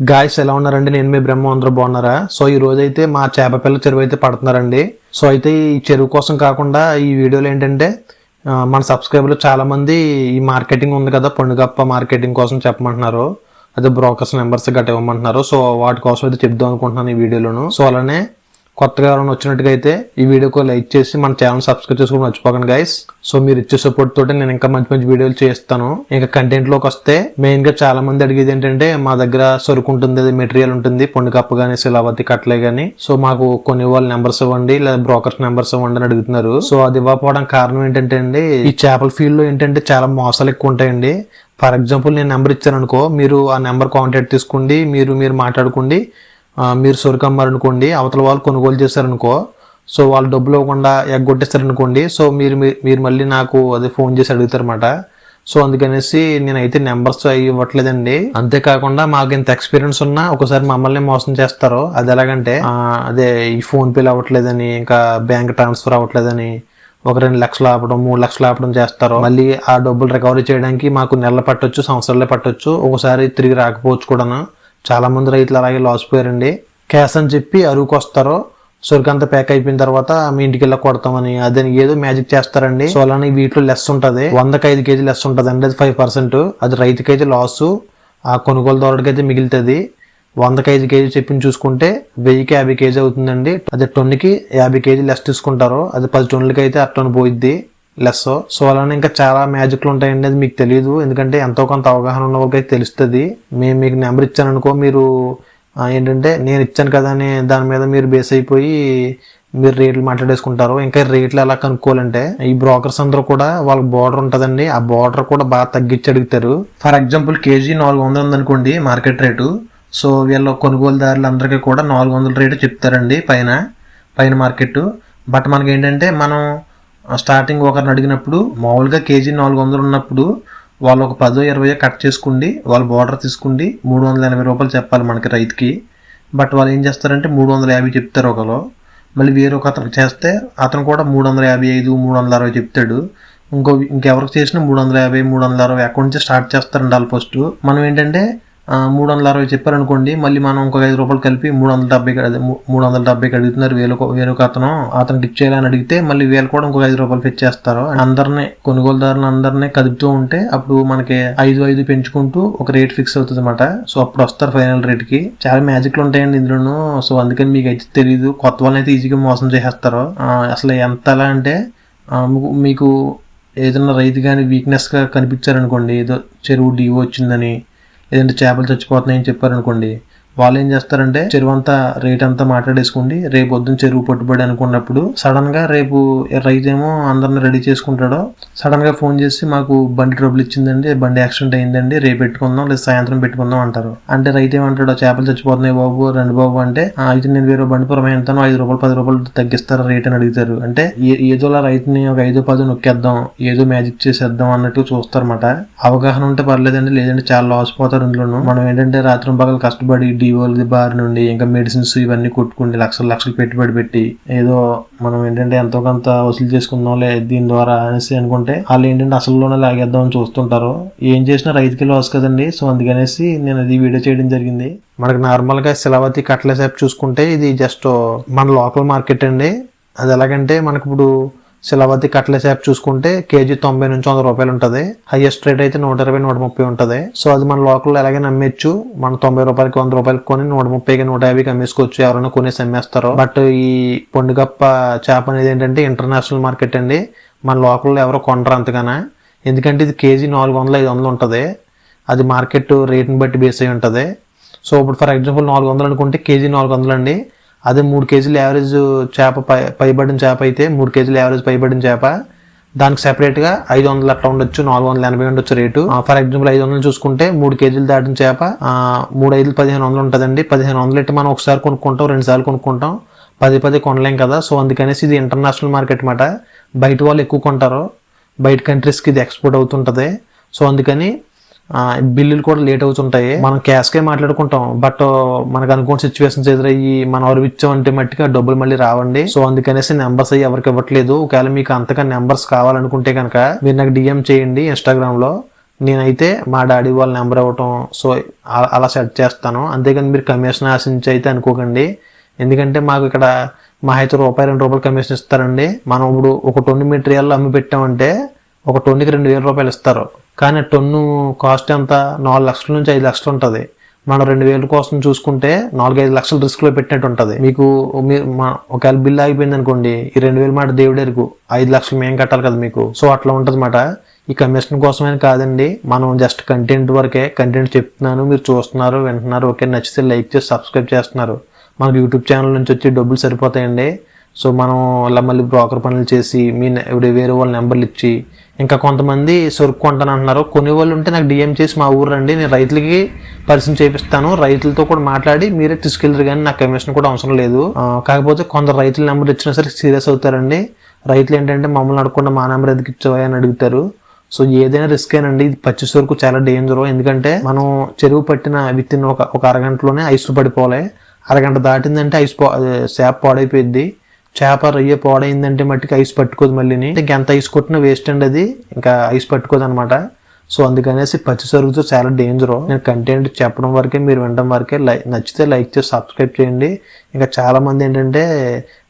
Guys ఎలా ఉన్నారండి? నేను మీ బ్రహ్మ అందరూ బాగున్నారా? సో ఈ రోజు అయితే మా చేప పిల్ల చెరువు అయితే పడుతున్నారండి. సో అయితే ఈ చెరువు కోసం కాకుండా ఈ వీడియోలు ఏంటంటే మన సబ్స్క్రైబర్లు చాలా మంది ఈ మార్కెటింగ్ ఉంది కదా పండుగప్ప మార్కెటింగ్ కోసం చెప్పమంటున్నారు. అదే బ్రోకర్స్ నెంబర్స్ గట్రా ఇవ్వమంటున్నారు. సో వాటి కోసం అయితే చెప్దాం అనుకుంటున్నాను ఈ వీడియోలోను. సో అలానే కొత్తగా ఎవరైనా వచ్చినట్టుగా అయితే ఈ వీడియోకి లైక్ చేసి మన ఛానల్ సబ్స్క్రైబ్ చేసుకోవడం మర్చిపోకండి గైస్ సో మీరు ఇచ్చే సపోర్ట్ తోటి నేను ఇంకా మంచి మంచి వీడియోలు చేస్తాను. ఇంకా కంటెంట్లోకి వస్తే మెయిన్గా చాలా మంది అడిగేది ఏంటంటే మా దగ్గర సరుకు ఉంటుంది అది మెటీరియల్ ఉంటుంది పొండి కప్పు కానీ శిలావతి కట్టలే కానీ సో మాకు కొన్ని వాళ్ళ నెంబర్స్ ఇవ్వండి లేదా బ్రోకర్స్ నెంబర్స్ ఇవ్వండి అని అడుగుతున్నారు. సో అది ఇవ్వకపోవడం కారణం ఏంటంటే అండి ఈ చేపల ఫీల్డ్లో ఏంటంటే చాలా మోసాలు ఎక్కువ ఉంటాయండి. ఫర్ ఎగ్జాంపుల్ నేను నెంబర్ ఇచ్చాను అనుకో మీరు ఆ నెంబర్ కాంటాక్ట్ తీసుకోండి మీరు మీరు మాట్లాడుకోండి. మీరు సరుకు అమ్మారనుకోండి అవతల వాళ్ళు కొనుగోలు చేశారనుకో సో వాళ్ళు డబ్బులు ఇవ్వకుండా ఎగ్గొట్టేస్తారనుకోండి సో మీరు మీ- మీరు మళ్ళీ నాకు అదే ఫోన్ చేసి అడుగుతారన్నమాట. సో అందుకనేసి నేనైతే నెంబర్స్ అవి ఇవ్వట్లేదండి. అంతేకాకుండా మాకు ఇంత ఎక్స్పీరియన్స్ ఉన్నా ఒకసారి మమ్మల్ని మోసం చేస్తారు అది ఎలాగంటే అదే ఈ ఫోన్ పేలు అవ్వట్లేదని ఇంకా బ్యాంక్ ట్రాన్స్ఫర్ అవ్వట్లేదని ఒక రెండు లక్షలు ఆపడం మూడు లక్షలు ఆపడం చేస్తారు మళ్ళీ ఆ డబ్బులు రికవరీ చేయడానికి మాకు నెలలు పట్టొచ్చు సంవత్సరాలే పట్టొచ్చు ఒకసారి తిరిగి రాకపోవచ్చు కూడాను. చాలామంది రైతులు అలాగే లాస్ పోయారండి. క్యాష్ అని చెప్పి అరువుకు వస్తారు సొరికంత అంతా ప్యాక్ అయిపోయిన తర్వాత మీ ఇంటికి వెళ్ళి కొడతామని అదని ఏదో మ్యాజిక్ చేస్తారండి. సో అలానే వీటిలో లెస్ ఉంటుంది. వందకి ఐదు కేజీ లెస్ ఉంటుంది అండి అది ఫైవ్ పర్సెంట్ అది రైతుకి అయితే లాస్ ఆ కొనుగోలుదారుడికి అయితే మిగులుతుంది. వందకి ఐదు కేజీ చెప్పిన చూసుకుంటే వెయ్యికి యాభై కేజీ అవుతుందండి. అదే టన్నుకి యాభై కేజీ లెస్ తీసుకుంటారు. అది పది టన్నులకి అయితే ఆ టన్ను పోయిద్ది. లెస్ సో అలానే ఇంకా చాలా మ్యాజిక్లు ఉంటాయండి అది మీకు తెలియదు ఎందుకంటే ఎంతో కొంత అవగాహన ఉన్న వాళ్ళకి అయితే తెలుస్తుంది. మేము మీకు నెంబర్ ఇచ్చాను అనుకో మీరు ఏంటంటే నేను ఇచ్చాను కదా అని దాని మీద మీరు బేస్ అయిపోయి మీరు రేట్లు మాట్లాడేసుకుంటారు. ఇంకా రేట్లు ఎలా కనుక్కోవాలంటే ఈ బ్రోకర్స్ అందరూ కూడా వాళ్ళకి బార్డర్ ఉంటుందండి. ఆ బార్డర్ కూడా బాగా తగ్గించి అడుగుతారు. ఫర్ ఎగ్జాంపుల్ కేజీ నాలుగు వందలు ఉందనుకోండి మార్కెట్ రేటు సో వీళ్ళ కొనుగోలుదారులందరికీ కూడా నాలుగు వందల రేటు చెప్తారండి పైన పైన మార్కెట్ బట్ మనకి ఏంటంటే మనం స్టార్టింగ్ ఒకరిని అడిగినప్పుడు మామూలుగా కేజీ నాలుగు వందలు ఉన్నప్పుడు వాళ్ళు ఒక పదో ఇరవయో కట్ చేసుకోండి వాళ్ళు బార్డర్ తీసుకుండి మూడు వందల ఎనభై రూపాయలు చెప్పాలి మనకి రైతుకి. బట్ వాళ్ళు ఏం చేస్తారంటే మూడు వందల యాభై చెప్తారు ఒకరు మళ్ళీ వేరొక అతను చేస్తే అతను కూడా మూడు వందల యాభై ఐదు మూడు వందల అరవై చెప్తాడు. ఇంకో ఇంకెవరికి చేసినా మూడు వందల యాభై మూడు వందల అరవై అకౌంట్ నుంచి స్టార్ట్ చేస్తారండి వాళ్ళు ఫస్ట్ మనం ఏంటంటే మూడు వందల అరవై చెప్పారనుకోండి మళ్ళీ మనం ఇంకొక ఐదు రూపాయలు కలిపి మూడు వందల డెబ్బైకి అదే మూడు వందల డెబ్బైకి అడుగుతున్నారు వేలు వేరొక అతను అతనికి ఇచ్చేయాలని అడిగితే మళ్ళీ వేలు కూడా ఇంకొక ఐదు రూపాయలు పెంచేస్తారు అందరినీ కొనుగోలుదారులు అందరినీ కదుపుతూ ఉంటే అప్పుడు మనకి ఐదు ఐదు పెంచుకుంటూ ఒక రేట్ ఫిక్స్ అవుతుంది అనమాట సో అప్పుడు వస్తారు ఫైనల్ రేట్కి. చాలా మ్యాజిక్లు ఉంటాయండి ఇందులోనూ. సో అందుకని మీకు అయితే తెలియదు కొత్త వాళ్ళని అయితే ఈజీగా మోసం చేసేస్తారు. అసలు ఎంత ఎలా అంటే మీకు- ఏదైనా రైతు కానీ వీక్నెస్గా కనిపించారనుకోండి ఏదో చెరువు డీవో వచ్చిందని లేదంటే చేపలు చచ్చిపోతున్నాయని చెప్పారనుకోండి వాళ్ళు ఏం చేస్తారంటే చెరువు అంతా రేట్ అంతా మాట్లాడేసుకోండి రేపు పొద్దున్న చెరువు పట్టుబడి అనుకున్నప్పుడు సడన్గా రేపు రైతు ఏమో అందరిని రెడీ చేసుకుంటాడో సడన్గా ఫోన్ చేసి మాకు బండి ట్రబుల్ ఇచ్చిందండి బండి యాక్సిడెంట్ అయిందండి రేపు పెట్టుకుందాం లేదా సాయంత్రం పెట్టుకుందాం అంటారు. అంటే రైతు ఏమంటాడో చేపలు చచ్చిపోతున్నాయి బాబు రెండు బాబు అంటే అయితే నేను వేరే బండి పురం ఎంతనో ఐదు రూపాయలు పది రూపాయలు తగ్గిస్తారు రేట్ అని అడుగుతారు. అంటే ఏ- ఏదోలా రైతుని ఒక ఐదో పదో నొక్కేద్దాం ఏదో మ్యాజిక్ చేసేద్దాం అన్నట్టు చూస్తారన్నమాట. అవగాహన ఉంటే పర్లేదండి లేదంటే చాలా లాస్ పోతారు ఇందులోనూ. మనం ఏంటంటే రాత్రి పగలు కష్టపడి పీఓల బారి నుండి ఇంకా మెడిసిన్స్ ఇవన్నీ కొట్టుకుండి లక్షలు లక్షలు పెట్టుబడి పెట్టి ఏదో మనం ఏంటంటే ఎంతో కొంత వసూలు చేసుకుందాంలే దీని ద్వారా అనేసి అనుకుంటే వాళ్ళు ఏంటంటే అసలులోనే లాగేద్దాం అని చూస్తుంటారు. ఏం చేసినా రైతుకి లాస్ కదండి. సో అందుకనేసి నేను అది వీడియో చేయడం జరిగింది. మనకు నార్మల్గా శిలావతి కట్లెస్ షాప్ చూసుకుంటే ఇది జస్ట్ మన లోకల్ మార్కెట్ అండి. అది ఎలాగంటే మనకి ఇప్పుడు శిలావతి కట్ల షాప్ చూసుకుంటే కేజీ తొంభై నుంచి వంద రూపాయలు ఉంటుంది. హైయెస్ట్ రేట్ అయితే నూట ఇరవై నూట ముప్పై ఉంటుంది. సో అది మన లోకల్ ఎలాగైనా అమ్మేచ్చు మన తొంభై రూపాయలకి వంద రూపాయలకి కొని నూట ముప్పైకి నూట యాభైకి అమ్మేసుకోవచ్చు. ఎవరైనా కొనేసి అమ్మేస్తారు. బట్ ఈ పొండుగప్ప చేప అనేది ఏంటంటే ఇంటర్నేషనల్ మార్కెట్ అండి. మన లోకల్లో ఎవరు కొనరు అంతగానే. ఎందుకంటే ఇది కేజీ నాలుగు వందలు ఐదు వందలు ఉంటుంది. అది మార్కెట్ రేట్ని బట్టి బేస్ అయి ఉంటుంది. సో ఇప్పుడు ఫర్ ఎగ్జాంపుల్ నాలుగు వందలు అనుకుంటే కేజీ నాలుగు వందలు అండి అదే మూడు కేజీలు యావరేజ్ చేప పై పైబడిన చేప అయితే మూడు కేజీలు యావరేజ్ పైబడిన చేప. దానికి సెపరేట్గా ఐదు వందలు అట్లా ఉండొచ్చు నాలుగు వందల ఎనభై ఉండొచ్చు రేటు. ఫర్ ఎగ్జాంపుల్ ఐదు వందలు చూసుకుంటే మూడు కేజీలు దాటిన చేప మూడు ఐదు పదిహేను వందలు ఉంటుందండి. పదిహేను వందలు అయితే మనం ఒకసారి కొనుక్కుంటాం రెండు సార్లు కొనుక్కుంటాం. పది పది కొనలేం కదా. సో అందుకనేసి ఇది ఇంటర్నేషనల్ మార్కెట్ మాట. బయట వాళ్ళు ఎక్కువ కొంటారు. బయట కంట్రీస్కి ఇది ఎక్స్పోర్ట్ అవుతుంటుంది. సో అందుకని బిల్లులు కూడా లేట్ అవుతుంటాయి. మనం క్యాష్కే మాట్లాడుకుంటాం. బట్ మనకు అనుకోని సిచ్యువేషన్స్ ఎదురయ్యి మనం ఎవరు ఇచ్చామంటే మట్టిగా డబ్బులు మళ్ళీ రావండి. సో అందుకనేసి నెంబర్స్ అయ్యి ఎవరికి ఇవ్వట్లేదు. ఒకవేళ మీకు అంతగా నెంబర్స్ కావాలనుకుంటే కనుక మీరు నాకు డిఎం చేయండి ఇన్స్టాగ్రామ్లో నేనైతే మా డాడీ వాళ్ళ నెంబర్ ఇవ్వటం. సో అలా సెట్ చేస్తాను. అంతేకాని మీరు కమిషన్ ఆశించి అయితే అనుకోకండి. ఎందుకంటే మాకు ఇక్కడ మా అయితే రూపాయి రెండు రూపాయలు కమిషన్ ఇస్తారండి. మనం ఇప్పుడు ఒక టొన్ని మెటీరియల్ అమ్మి పెట్టామంటే ఒక టొన్నుకి రెండు వేల రూపాయలు ఇస్తారు. కానీ టొన్ను కాస్ట్ ఎంత? నాలుగు లక్షల నుంచి ఐదు లక్షలు ఉంటుంది. మనం రెండు వేల కోసం చూసుకుంటే నాలుగైదు లక్షలు రిస్క్లో పెట్టినట్టు ఉంటుంది. మీకు మీరు మా- ఒకవేళ బిల్ ఆగిపోయింది అనుకోండి ఈ రెండు వేల మాట దేవుడు ఐదు లక్షలు మేము కట్టాలి కదా మీకు. సో అట్లా ఉంటుంది మాట. ఈ కమిషన్ కోసమే కాదండి మనం జస్ట్ కంటెంట్ వరకే కంటెంట్ చెప్తున్నాను మీరు చూస్తున్నారు వింటున్నారు ఓకే నచ్చితే లైక్ చేసి సబ్స్క్రైబ్ చేస్తున్నారు. మనకు యూట్యూబ్ ఛానల్ నుంచి వచ్చి డబ్బులు సరిపోతాయండి. సో మనం ఇలా మళ్ళీ బ్రోకర్ పనులు చేసి మీ ఇప్పుడు వేరే వాళ్ళ నెంబర్లు ఇచ్చి ఇంకా కొంతమంది సరుకు కొంటాను అంటున్నారు. కొన్ని వాళ్ళు ఉంటే నాకు డిఎం చేసి మా ఊరు రండి నేను రైతులకి పరిచయం చేపిస్తాను. రైతులతో కూడా మాట్లాడి మీరే తీసుకెళ్ళరు కానీ నాకు కమిషన్ కూడా అవసరం లేదు. కాకపోతే కొందరు రైతుల నెంబర్ ఇచ్చినా సరే సీరియస్ అవుతారండి. రైతులు ఏంటంటే మమ్మల్ని అడగకుండా మా నెంబర్ ఎందుకు ఇచ్చావా అని అడుగుతారు. సో ఏదైనా రిస్క్ ఏనండి ఇది పచ్చి సరుకు చాలా డేంజర్ ఎందుకంటే మనం చెరువు పట్టిన విత్ ఇన్ ఒక ఒక అరగంటలోనే ఐస్ పడిపోవాలి. అరగంట దాటిందంటే ఐస్ పో చేప పాడైపోయింది చేప రొయ్య పోడైందంటే మట్టికి ఐస్ పట్టుకోదు మళ్ళీని. ఇంకా ఎంత ఐస్ కొట్టినా వేస్ట్ అండి అది. ఇంకా ఐస్ పట్టుకోదు అనమాట సో అందుకనేసి పచ్చి సరుకుతో చాలా డేంజర్ నేను కంటెంట్ చెప్పడం వరకే మీరు వినడం వరకే లై నచ్చితే లైక్ చేసి సబ్స్క్రైబ్ చేయండి. ఇంకా చాలా మంది ఏంటంటే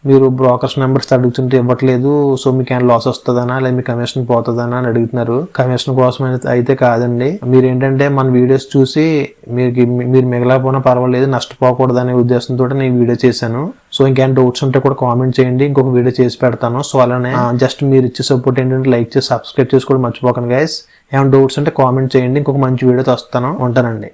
మీరు బ్రోకర్స్ నెంబర్స్ అడుగుతుంటే ఇవ్వట్లేదు సో మీకు ఏమైనా లాస్ వస్తుందనా లేదా మీ కమిషన్ పోతుందనా అని అడుగుతున్నారు. కమిషన్ కోసం అయితే- కాదండి. మీరు ఏంటంటే మన వీడియోస్ చూసి మీకు మీరు మిగలకపోయినా పర్వాలేదు నష్టపోకూడదు అనే ఉద్దేశంతో నేను వీడియో చేశాను. సో ఇంకేమైనా డౌట్స్ ఉంటే కూడా కామెంట్ చేయండి ఇంకొక వీడియో చేసి పెడతాను. సో అలానే జస్ట్ మీరు ఇచ్చే సపోర్ట్ ఏంటంటే లైక్ చేసి సబ్స్క్రైబ్ చేసుకోవడం మర్చిపోకండి గైస్ ఏమైనా డౌట్స్ ఉంటే కామెంట్ చేయండి. ఇంకొక మంచి వీడియోతో వస్తాను. ఉంటానండి.